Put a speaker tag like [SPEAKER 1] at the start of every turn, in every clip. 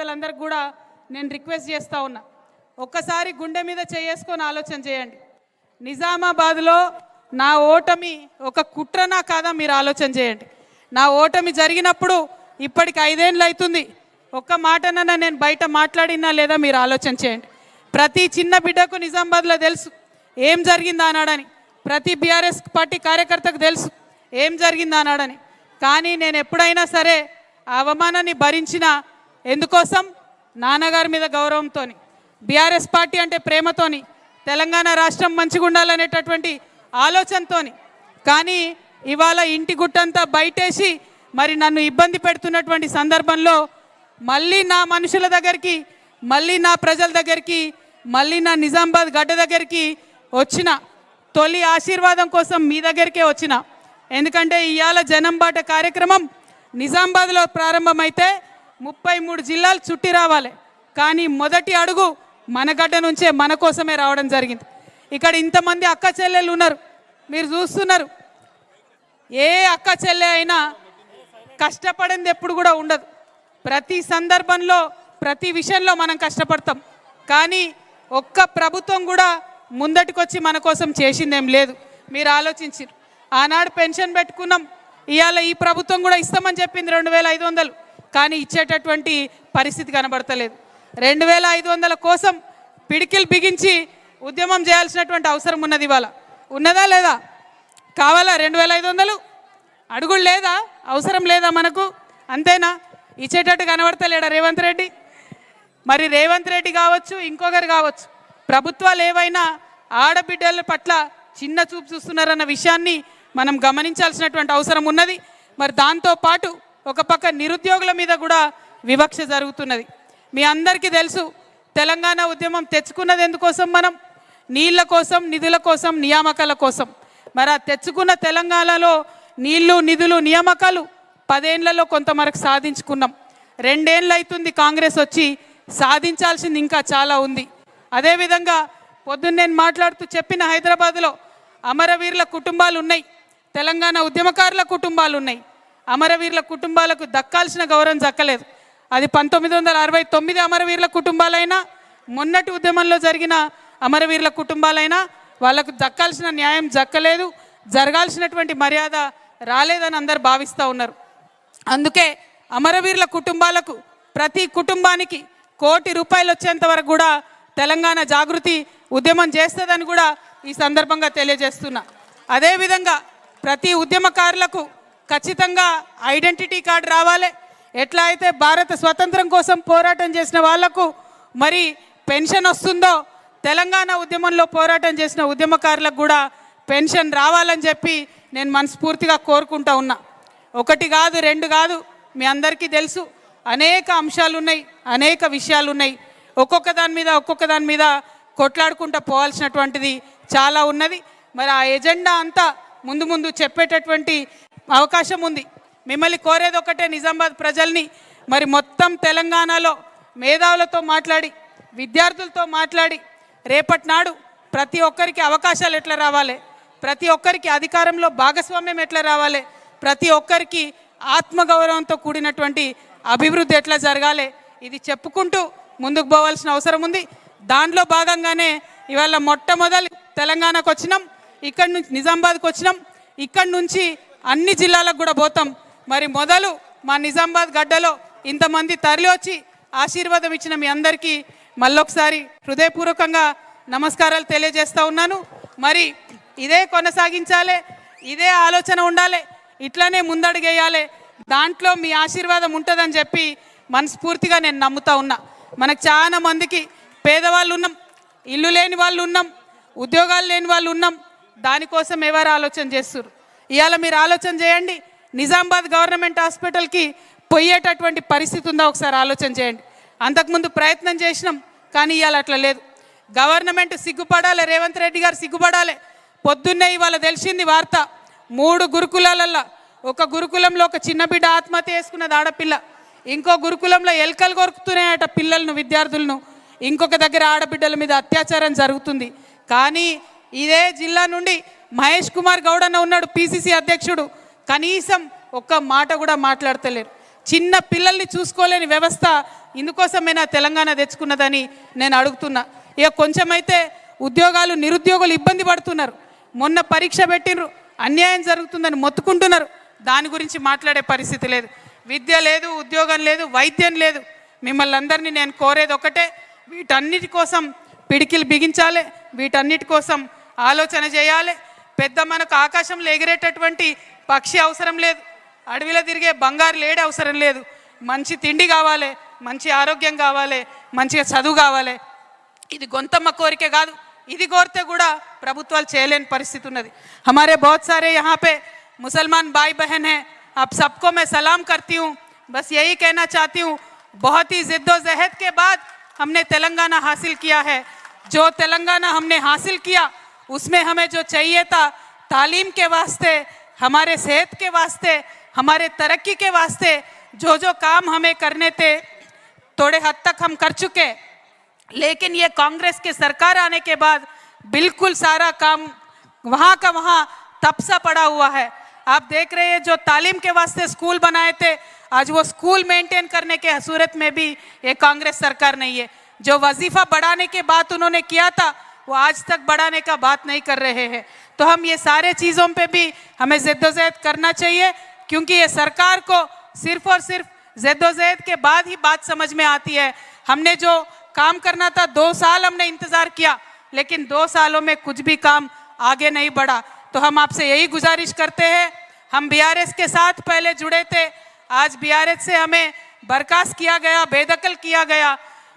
[SPEAKER 1] కార్యకర్తలందరికీ కూడా నేను రిక్వెస్ట్ చేస్తూ ఉన్నా. ఒక్కసారి గుండె మీద చేసుకొని ఆలోచన చేయండి. నిజామాబాద్లో నా ఓటమి ఒక కుట్రనా కాదా మీరు ఆలోచన చేయండి. నా ఓటమి జరిగినప్పుడు ఇప్పటికి ఐదేళ్ళు అవుతుంది. ఒక్క మాటనన్నా నేను బయట మాట్లాడినా లేదా మీరు ఆలోచన చేయండి. ప్రతి చిన్న బిడ్డకు నిజామాబాద్లో తెలుసు ఏం జరిగింది అన్నాడని ప్రతి బీఆర్ఎస్ పార్టీ కార్యకర్తకు తెలుసు ఏం జరిగింది అన్నాడని కానీ నేను ఎప్పుడైనా సరే అవమానాన్ని భరించిన ఎందుకోసం? నాన్నగారి మీద గౌరవంతోని బీఆర్ఎస్ పార్టీ అంటే ప్రేమతోని తెలంగాణ రాష్ట్రం మంచిగా ఉండాలనేటటువంటి ఆలోచనతోని. కానీ ఇవాళ ఇంటి గుట్టంతా బయటేసి మరి నన్ను ఇబ్బంది పెడుతున్నటువంటి సందర్భంలో మళ్ళీ నా మనుషుల దగ్గరికి మళ్ళీ నా ప్రజల దగ్గరికి మళ్ళీ నా నిజామాబాద్ గడ్డ దగ్గరికి వచ్చిన తొలి ఆశీర్వాదం కోసం మీ దగ్గరికే వచ్చిన. ఎందుకంటే ఇవాళ జనం బాట కార్యక్రమం నిజామాబాద్లో ప్రారంభమైతే ముప్పై మూడు జిల్లాలు చుట్టి రావాలి. కానీ మొదటి అడుగు మన గడ్డ నుంచే మన కోసమే రావడం జరిగింది. ఇక్కడ ఇంతమంది అక్క చెల్లెలు ఉన్నారు. మీరు చూస్తున్నారు. ఏ అక్క చెల్లె అయినా కష్టపడింది ఎప్పుడు కూడా ఉండదు. ప్రతి సందర్భంలో ప్రతి విషయంలో మనం కష్టపడతాం. కానీ ఒక్క ప్రభుత్వం కూడా ముందటికొచ్చి మన కోసం చేసిందేం లేదు. మీరు ఆలోచించారు. ఆనాడు పెన్షన్ పెట్టుకున్నాం. ఇవాళ ఈ ప్రభుత్వం కూడా ఇస్తామని చెప్పింది రెండు వేల ఐదు వందలు. కానీ ఇచ్చేటటువంటి పరిస్థితి కనబడతలేదు. రెండు వేల ఐదు వందల కోసం పిడికిలు బిగించి ఉద్యమం చేయాల్సినటువంటి అవసరం ఉన్నది ఇవాళ. ఉన్నదా లేదా? కావాలా రెండు వేల ఐదు వందలు? అడుగులు లేదా? అవసరం లేదా మనకు? అంతేనా? ఇచ్చేటట్టు కనబడతలేడా రేవంత్ రెడ్డి? మరి రేవంత్ రెడ్డి కావచ్చు ఇంకొకరు కావచ్చు. ప్రభుత్వాలు ఏవైనా ఆడబిడ్డల పట్ల చిన్న చూపు చూస్తున్నారన్న విషయాన్ని మనం గమనించాల్సినటువంటి అవసరం ఉన్నది. మరి దాంతో పాటు ఒక పక్క నిరుద్యోగుల మీద కూడా వివక్ష జరుగుతున్నది. మీ అందరికీ తెలుసు తెలంగాణ ఉద్యమం తెచ్చుకున్నది ఎందుకోసం మనం? నీళ్ళ కోసం నిధుల కోసం నియామకాల కోసం. మరి ఆ తెచ్చుకున్న తెలంగాణలో నీళ్ళు నిధులు నియామకాలు పదేళ్ళలో కొంతమరకు సాధించుకున్నాం. రెండేళ్ళు అవుతుంది కాంగ్రెస్ వచ్చి సాధించాల్సింది ఇంకా చాలా ఉంది. అదేవిధంగా పొద్దున్న నేను మాట్లాడుతూ చెప్పిన హైదరాబాద్లో అమరవీరుల కుటుంబాలు ఉన్నాయి. తెలంగాణ ఉద్యమకారుల కుటుంబాలు ఉన్నాయి. అమరవీరుల కుటుంబాలకు దక్కాల్సిన గౌరవం దక్కలేదు. అది పంతొమ్మిది వందల అరవై తొమ్మిది అమరవీరుల కుటుంబాలైనా మొన్నటి ఉద్యమంలో జరిగిన అమరవీరుల కుటుంబాలైనా వాళ్ళకు దక్కాల్సిన న్యాయం దక్కలేదు జరగాల్సినటువంటి మర్యాద రాలేదని అందరు భావిస్తూ ఉన్నారు. అందుకే అమరవీరుల కుటుంబాలకు ప్రతి కుటుంబానికి కోటి రూపాయలు వచ్చేంత వరకు కూడా తెలంగాణ జాగృతి ఉద్యమం చేస్తుందని కూడా ఈ సందర్భంగా తెలియజేస్తున్నా. అదేవిధంగా ప్రతి ఉద్యమకారులకు ఖచ్చితంగా ఐడెంటిటీ కార్డు రావాలి. ఎట్లా అయితే భారత స్వతంత్రం కోసం పోరాటం చేసిన వాళ్ళకు మరి పెన్షన్ వస్తుందో తెలంగాణ ఉద్యమంలో పోరాటం చేసిన ఉద్యమకారులకు కూడా పెన్షన్ రావాలని చెప్పి నేను మనస్ఫూర్తిగా కోరుకుంటా ఉన్నా. ఒకటి కాదు రెండు కాదు మీ అందరికీ తెలుసు. అనేక అంశాలు ఉన్నాయి అనేక విషయాలు ఉన్నాయి. ఒక్కొక్క దాని మీద ఒక్కొక్క దాని మీద కొట్లాడుకుంటూ పోవాల్సినటువంటిది చాలా ఉన్నది. మరి ఆ ఎజెండా అంతా ముందు ముందు చెప్పేటటువంటి అవకాశం ఉంది. మిమ్మల్ని కోరేది ఒకటే నిజామాబాద్ ప్రజల్ని మరి మొత్తం తెలంగాణలో మేధావులతో మాట్లాడి విద్యార్థులతో మాట్లాడి రేపటి నాడు ప్రతి ఒక్కరికి అవకాశాలు ఎట్లా రావాలి? ప్రతి ఒక్కరికి అధికారంలో భాగస్వామ్యం ఎట్లా రావాలి? ప్రతి ఒక్కరికి ఆత్మగౌరవంతో కూడినటువంటి అభివృద్ధి ఎట్లా జరగాలి? ఇది చెప్పుకుంటూ ముందుకు పోవాల్సిన అవసరం ఉంది. దాంట్లో భాగంగానే ఇవాళ మొట్టమొదలు తెలంగాణకు వచ్చినాం ఇక్కడి నుంచి నిజామాబాద్కి వచ్చినాం. ఇక్కడి నుంచి అన్ని జిల్లాలకు కూడా పోతాం. మరి మొదలు మా నిజామాబాద్ గడ్డలో ఇంతమంది తరలి వచ్చి ఆశీర్వాదం ఇచ్చిన మీ అందరికీ మళ్ళొకసారి హృదయపూర్వకంగా నమస్కారాలు తెలియజేస్తూ ఉన్నాను. మరి ఇదే కొనసాగించాలి ఇదే ఆలోచన ఉండాలి ఇట్లానే ముందడుగేయాలి దాంట్లో మీ ఆశీర్వాదం ఉంటుందని చెప్పి మనస్ఫూర్తిగా నేను నమ్ముతా ఉన్నా. మనకు చాలా మందికి పేదవాళ్ళు ఉన్నాం ఇల్లు లేని వాళ్ళు ఉన్నాం ఉద్యోగాలు లేని వాళ్ళు ఉన్నాం దానికోసం ఎవరు ఆలోచన చేస్తారు ఇవాళ మీరు ఆలోచన చేయండి. నిజామాబాద్ గవర్నమెంట్ హాస్పిటల్కి పోయేటటువంటి పరిస్థితి ఉందా ఒకసారి ఆలోచన చేయండి. అంతకుముందు ప్రయత్నం చేసినాం కానీ ఇవాళ అట్లా లేదు. గవర్నమెంట్ సిగ్గుపడాలి రేవంత్ రెడ్డి గారు సిగ్గుపడాలి. పొద్దున్నే ఇవాళ తెలిసింది వార్త. మూడు గురుకులాలల్లో ఒక గురుకులంలో ఒక చిన్న బిడ్డ ఆత్మహత్య చేసుకున్నది ఆడపిల్ల. ఇంకో గురుకులంలో ఎలకలు కొరుకుతున్నాయట పిల్లలను విద్యార్థులను. ఇంకొక దగ్గర ఆడబిడ్డల మీద అత్యాచారం జరుగుతుంది. కానీ ఇదే జిల్లా నుండి మహేష్ కుమార్ గౌడ్ అన్న ఉన్నాడు పిసిసి అధ్యక్షుడు. కనీసం ఒక్క మాట కూడా మాట్లాడతలేరు. చిన్న పిల్లల్ని చూసుకోలేని వ్యవస్థ ఇందుకోసమైనా తెలంగాణ తెచ్చుకున్నదని నేను అడుగుతున్నా. ఇక కొంచెమైతే ఉద్యోగాలు నిరుద్యోగులు ఇబ్బంది పడుతున్నారు. మొన్న పరీక్ష పెట్టినరు అన్యాయం జరుగుతుందని మొత్తుకుంటున్నారు. దాని గురించి మాట్లాడే పరిస్థితి లేదు. విద్య లేదు ఉద్యోగం లేదు వైద్యం లేదు. మిమ్మల్ని అందరినీ నేను కోరేది ఒకటే వీటన్నిటి కోసం పిడికిలు బిగించాలి వీటన్నిటి కోసం ఆలోచన చేయాలి పెద్ద మనకు ఆకాశంలో ఎగిరేటటువంటి పక్షి అవసరం లేదు అడవిలో తిరిగే బంగారు లేడి అవసరం లేదు మంచి తిండి కావాలి మంచి ఆరోగ్యం కావాలి మంచిగా చదువు కావాలి ఇది గొంతమ్మ కోరిక కాదు ఇది కోరితే కూడా ప్రభుత్వాలు చేయలేని పరిస్థితి ఉన్నది हमारे बहुत सारे यहाँ पे मुसलमान भाई बहन हैं आप सबको मैं सलाम करती हूँ बस यही कहना चाहती हूँ बहुत ही जिद्दोजहद के बाद हमने तेलंगाना हासिल किया है जो तेलंगाना हमने हासिल किया उसमें हमें जो चाहिए था, तालीम के वास्ते, हमारे सेहत के वास्ते, हमारे तरक्की के वास्ते, जो जो काम हमें करने थे, थोड़े हद तक हम कर चुके। लेकिन ये कांग्रेस के सरकार आने के बाद बिल्कुल सारा काम वहाँ का वहाँ तपसा पड़ा हुआ है। आप देख रहे हैं जो तालीम के वास्ते स्कूल बनाए थे, आज वो स्कूल मेंटेन करने के सूरत में भी ये कांग्रेस सरकार नहीं है। जो वजीफा बढ़ाने के बाद उन्होंने किया था वो आज तक बढ़ाने का बात नहीं कर रहे हैं। तो हम ये सारे चीज़ों पे भी हमें जद्दोजहद करना चाहिए, क्योंकि ये सरकार को सिर्फ़ और सिर्फ़ जद्दोजहद के बाद ही बात समझ में आती है। हमने जो काम करना था, दो साल हमने इंतज़ार किया, लेकिन दो सालों में कुछ भी काम आगे नहीं बढ़ा। तो हम आपसे यही गुजारिश करते हैं, हम बीआरएस के साथ पहले जुड़े थे, आज बीआरएस से हमें बर्खास्त किया गया, बेदखल किया गया,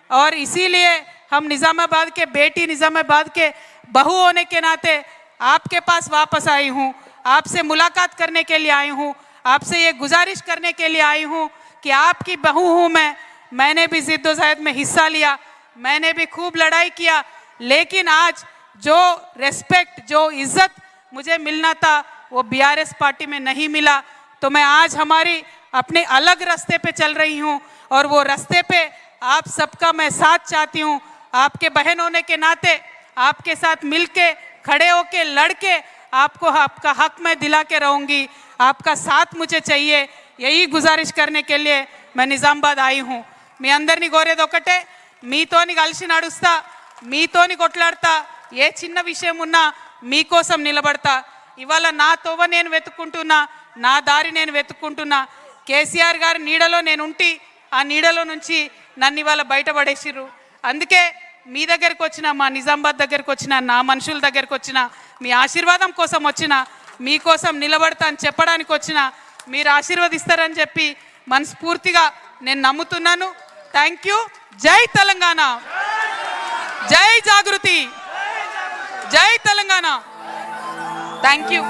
[SPEAKER 1] और इसीलिए हम निज़ामाबाद के बेटी निज़ामाबाद के बहू होने के नाते आपके पास वापस आई हूँ। आपसे मुलाकात करने के लिए आई हूँ। आपसे ये गुजारिश करने के लिए आई हूँ कि आपकी बहू हूँ मैं। मैंने भी जिद्दोजहद में हिस्सा लिया। मैंने भी खूब लड़ाई किया। लेकिन आज जो रेस्पेक्ट जो इज़्ज़त मुझे मिलना था, वो बीआरएस पार्टी में नहीं मिला। तो मैं आज हमारी अपने अलग रास्ते पे चल रही हूँ और वो रास्ते पे आप सबका मैं साथ चाहती हूँ। आपके बहन होने के नाते आपके साथ मिलके खड़े होके लड़के आपको आपका हक मैं दिला के रहूँगी आपका साथ मुझे चाहिए यही गुजारिश करने के लिए मैं నిజామాబాద్ आई हूँ మీ అందరినీ కోరేది ఒకటే మీతోని కలిసి నడుస్తా మీతోని కొట్లాడతా ఏ చిన్న విషయం ఉన్నా మీకోసం నిలబడతా ఇవాళ నా తోవ నేను వెతుక్కుంటున్నా నా దారి నేను వెతుక్కుంటున్నా కేసీఆర్ గారి నీడలో నేను ఉంటి ఆ నీడలో నుంచి నన్ను ఇవాళ బయటపడేసిర్రు అందుకే మీ దగ్గరికి వచ్చిన మా నిజామాబాద్ దగ్గరికి వచ్చిన నా మనుషుల దగ్గరికి వచ్చిన మీ ఆశీర్వాదం కోసం వచ్చిన మీకోసం నిలబడతా అని చెప్పడానికి వచ్చిన మీరు ఆశీర్వదిస్తారని చెప్పి మనస్ఫూర్తిగా నేను నమ్ముతున్నాను. థ్యాంక్ యూ జై తెలంగాణ. జై జాగృతి. జై తెలంగాణ. Thank you